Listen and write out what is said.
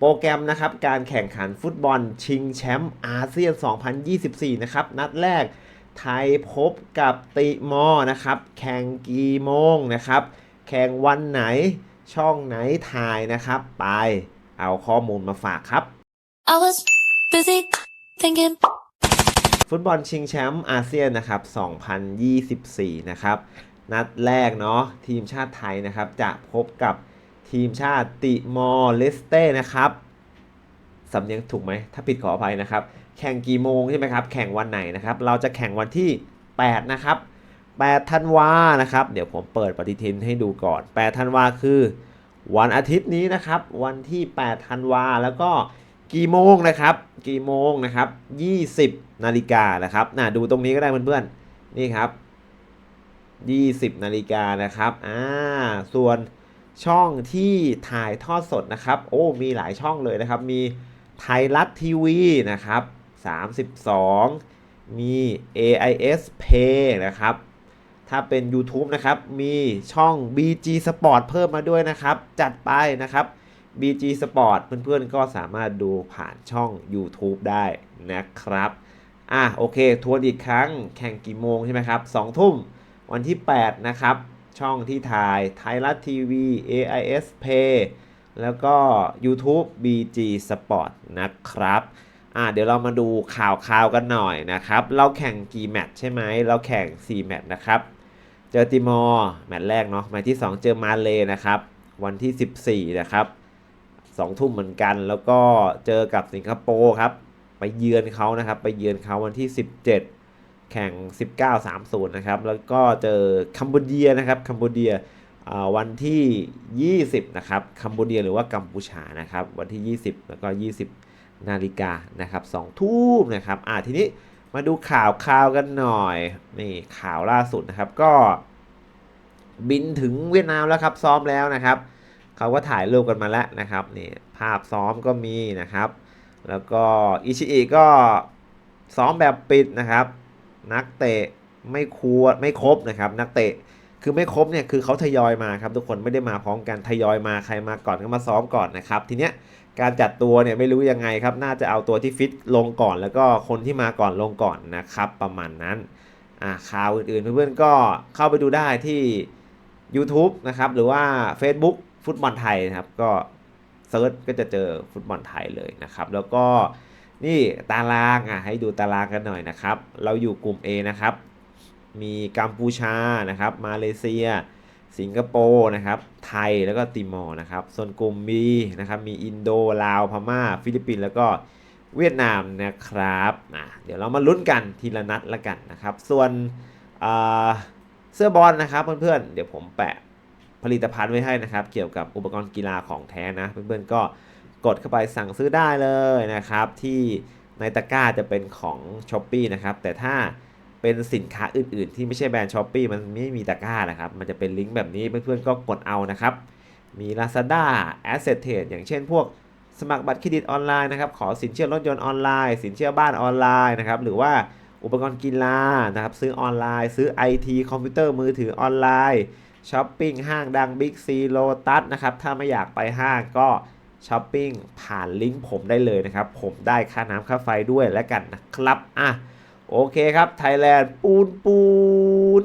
โปรแกรมนะครับการแข่งขันฟุตบอลชิงแชมป์อาเซียน 2024 นะครับ นัดแรกไทยพบกับติมอร์นะครับ แข่งกี่โมงนะครับ แข่งวันไหนช่องไหนถ่ายนะครับไปเอาข้อมูลมาฝากครับ I was busy thinking. ฟุตบอลชิงแชมป์อาเซียนนะครับ 2024 นะครับ นัดแรกเนาะทีมชาติไทยนะครับ จะพบกับ ทีมชาติติมอร์เลสเต้นะครับสำเนียงถูกไหม ถ้าผิดขออภัยนะครับ แข่งกี่โมงใช่ไหมครับ แข่งวันไหนนะครับ เราจะแข่งวันที่ 8 นะครับ 8 ธันวานะครับ เดี๋ยวผมเปิดปฏิทินให้ดูก่อน 8 ธันวาคือ วันอาทิตย์นี้นะครับ วันที่ 8 ธันวา แล้วก็กี่โมงนะครับ กี่โมงนะครับ 20 นาฬิกานะครับน่ะดูตรงนี้ก็ได้เพื่อนๆ นี่ครับ 20 นาฬิกานะครับ อ่า ส่วน ช่องที่ถ่ายทอดสดนะครับ โอ้มีหลายช่องเลยนะครับ มีไทยรัฐทีวีนะครับ 32 มี AIS Pay นะครับ ถ้าเป็น YouTube นะครับ มีช่อง BG Sport เพิ่มมาด้วยนะครับ จัดไปนะครับ BG Sport เพื่อนๆ ก็สามารถดูผ่านช่อง YouTube ได้นะครับอะโอเคทวนอีกครั้งแข่งกี่โมงใช่ไหมครับ2ทุ่มวันที่ 8 นะครับ ช่องที่ถ่ายไทยรัฐทีวี AIS Pay แล้วก็ YouTube BG Sport นะครับอะเดี๋ยวเรามาดูข่าวข่าวกันหน่อยนะครับ เราแข่งกี่แมตช์ใช่ไหม เราแข่ง 4 แมตช์นะครับ เจอติมอร์แมตช์แรกเนาะ แมตช์ที่ 2 เจอมาเลนะครับ วันที่ 14 นะครับ2ทุ่มเหมือนกัน แล้วก็เจอกับสิงคโปร์ครับ ไปเยือนเขานะครับ ไปเยือนเขาวันที่ 17 แข่ง 19-30 นะครับ แล้วก็เจอคัมบูเดียนะครับคัมบูเดียวันที่ 20 นะครับคัมบูเดียหรือว่ากัมพูชานะครับ วันที่ 20 แล้วก็ 20 นาฬิกานะครับ2ทุ่มนะครับอ่าทีนี้มาดูข่าวข่าวกันหน่อยนี่ข่าวล่าสุดนะครับก็ บินถึงเวียดนามแล้วครับซ้อมแล้วนะครับเขาก็ถ่ายรูปกันมาแล้วนะครับนี่ภาพซ้อมก็มีนะครับ แล้วก็อิชิอิก็ซ้อมแบบปิดนะครับ นักเตะไม่ควรไม่ครบนะครับนักเตะคือไม่ครบเนี่ยคือเขาทยอยมาครับทุกคนไม่ได้มาพร้อมกันทยอยมาใครมาก่อนก็มาซ้อมก่อนนะครับทีเนี้ยการจัดตัวเนี่ยไม่รู้ยังไงครับน่าจะเอาตัวที่ฟิตลงก่อน แล้วก็คนที่มาก่อนลงก่อนนะครับประมาณนั้นอ่าข่าวอื่นๆเพื่อนๆก็เข้าไปดูได้ที่ YouTube นะครับหรือว่า Facebook ฟุตบอลไทยนะครับก็เซิร์ชก็จะเจอฟุตบอลไทยเลยนะครับแล้วก็ นี่ตารางอะให้ดูตารางกันหน่อยนะครับ เราอยู่กลุ่ม A นะครับ มีกัมพูชานะครับ มาเลเซีย สิงคโปร์นะครับ ไทยแล้วก็ติมอร์นะครับ ส่วนกลุ่ม B นะครับมีอินโดลาวพม่า ฟิลิปปินส์แล้วก็เวียดนามนะครับอะเดี๋ยวเรามาลุ้นกันทีละนัดละกันนะครับ ส่วนเสื้อบอลนะครับเพื่อนๆเดี๋ยวผมแปะผลิตภัณฑ์ไว้ให้นะครับ เกี่ยวกับอุปกรณ์กีฬาของแท้นะเพื่อนๆก็ กดเข้าไปสั่งซื้อได้เลยนะครับ ที่ในตะกร้าจะเป็นของ s h อ p e e นะครับ แต่ถ้าเป็นสินค้าอื่น ๆ ที่ไม่ใช่แบรนด์ s h อ p e e มันไม่มีตะกร้านะครับ มันจะเป็นลิงก์แบบนี้เพื่อนๆก็กดเอานะครับ มี Lazada Asset Trade อย่างเช่นพวกสมัครบัตรเครดิตออนไลน์นะครับ ขอสินเชื่อรถยนต์ออนไลน์ สินเชื่อบ้านออนไลน์นะครับ หรือว่าอุปกรณ์กีฬานะครับ ซื้อออนไลน์ ซื้อ IT คอมพิวเตอร์มือถือออนไลน์ช้อปปิ้งห้างดัง Big C Lotus นะครับ ถ้าไม่อยากไปห้างก็ ช้อปปิ้งผ่านลิงก์ผมได้เลยนะครับ ผมได้ค่าน้ำค่าไฟด้วยแล้วกันนะครับ อะ โอเคครับ ไทยแลนด์ปูนปูน